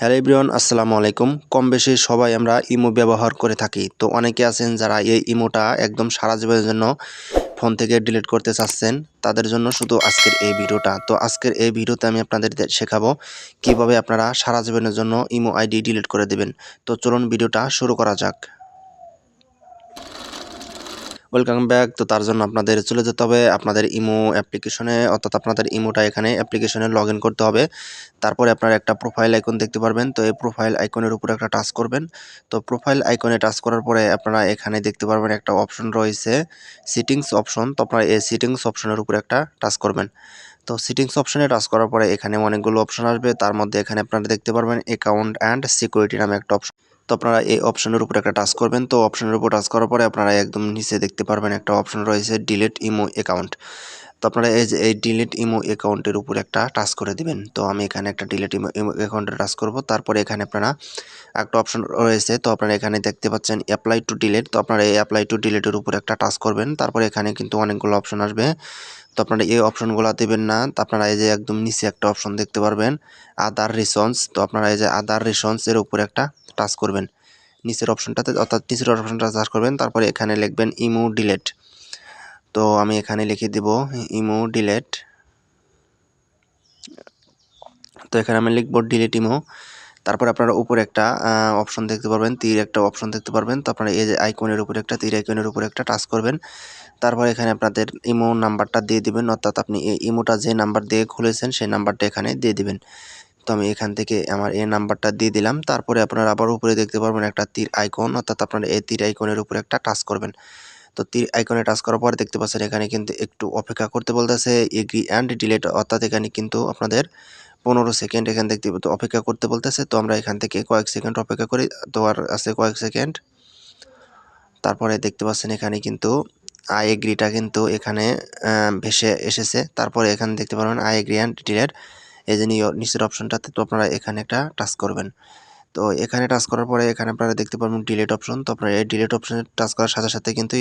Hello everyone, আসসালামু আলাইকুম। কম বেশি সবাই আমরা ইমো ব্যবহার করে থাকি। তো অনেকে আছেন যারা এই ইমোটা একদম সারা জীবনের জন্য ফোন থেকে ডিলিট করতে চাচ্ছেন। তাদের জন্য শুধু আজকের এই ভিডিওটা। তো আজকের এই ভিডিওতে আমি আপনাদের শেখাবো কীভাবে আপনারা সারা জীবনের জন্য ইমো আইডি ডিলিট করে দেবেন। তো চলুন ভিডিওটা শুরু করা যাক। ওয়েলকাম ব্যাক তো তার জন্য আপনাদের চলে যেতে হবে। আপনাদের ইমো অ্যাপ্লিকেশনে, অর্থাৎ আপনাদের ইমোটা এখানে অ্যাপ্লিকেশনে লগ করতে হবে। তারপরে আপনার একটা প্রোফাইল আইকন দেখতে পারবেন। তো এই প্রোফাইল আইকনের উপর একটা টাচ করবেন। তো প্রোফাইল আইকনে টাচ করার পরে আপনারা এখানে দেখতে পারবেন একটা অপশন রয়েছে সিটিংস অপশন তো আপনারা এই সিটিংস অপশনের উপর একটা টাচ করবেন। তো সিটিংস অপশনে টাচ করার পরে এখানে অনেকগুলো অপশন আসবে। তার মধ্যে এখানে আপনারা দেখতে পারবেন অ্যাকাউন্ট অ্যান্ড সিকিউরিটি নামে একটা অপশন তো আপনারা এই অপশনের উপর একটা টাচ করবেন। তো অপশনের উপর টাচ করার পরে আপনারা একদম নিচে দেখতে পারবেন একটা অপশন রয়েছে ডিলেট ইমো অ্যাকাউন্ট তো আপনারা এই যে, এই ডিলিট ইমো অ্যাকাউন্টের উপর একটা টাচ করে দিবেন। তো আমি এখানে একটা ডিলিট ইমো ইমো অ্যাকাউন্টে টাচ করব। তারপরে এখানে আপনারা একটা অপশন রয়েছে। তো আপনারা এখানে দেখতে পাচ্ছেন অ্যাপ্লাই টু ডিলিট তো আপনারা এই অ্যাপ্লাই টু ডিলিটের উপর একটা টাচ করবেন। তারপরে এখানে কিন্তু অনেকগুলো অপশন আসবে। তো আপনারা এই অপশনগুলো দেবেন না। তো আপনারা এই যে, একদম নিচে একটা অপশন দেখতে পারবেন। আদার রিসন্স তো আপনারা এই যে আদার রিসন্স এর উপর একটা টাচ করবেন। নিচের অপশনটাতে অর্থাৎ নিচের অপশনটা টাচ করবেন। তারপরে এখানে লিখবেন ইমো ডিলেট তো আমি এখানে লিখে দিব ইমো ডিলেট। তো এখানে আমি লিখব ডিলেট ইমো। তারপর আপনারা উপরে একটা অপশন দেখতে পারবেন, তীর একটা অপশন দেখতে পারবেন। তো আপনারা এই যে আইকনের উপরে একটা, তীর আইকনের উপরে একটা টাচ করবেন। তারপর এখানে আপনাদের ইমো নাম্বারটা দিয়ে দিবেন, অর্থাৎ আপনি এই ইমোটা যে নাম্বার দিয়ে খুলেছেন, সেই নাম্বারটা এখানে দিয়ে দিবেন। তো আমি এখান থেকে আমার এই নাম্বারটা দিয়ে দিলাম। তারপরে আপনারা আবার উপরে দেখতে পারবেন একটা তীর আইকন, অর্থাৎ আপনারা এই তীর আইকনের উপরে একটা টাচ করবেন। তো তীর আইকনে টাচ করার পর দেখতে পাচ্ছেন এখানে কিন্তু একটু অপেক্ষা করতে বলতেছে এগ্রি অ্যান্ড ডিলেট অর্থাৎ এখানে কিন্তু আপনাদের পনেরো সেকেন্ড এখানে দেখতে তো অপেক্ষা করতে বলতেছে। তো আমরা এখান থেকে কয়েক সেকেন্ড অপেক্ষা করি তো আর আছে কয়েক সেকেন্ড তারপরে দেখতে পাচ্ছেন এখানে কিন্তু আই এগ্রিটা কিন্তু এখানে ভেসে এসেছে। তারপরে এখানে দেখতে পারবেন আই এগ্রি অ্যান্ড ডিলেট এই যে নিচের অপশনটাতে তো আপনারা এখানে একটা টাচ করবেন। তো এখানে টাচ করার পরে এখানে আপনারা দেখতে পারবেন ডিলেট অপশন তো আপনারা এই ডিলেট অপশনে টাচ করার সাথে সাথে কিন্তু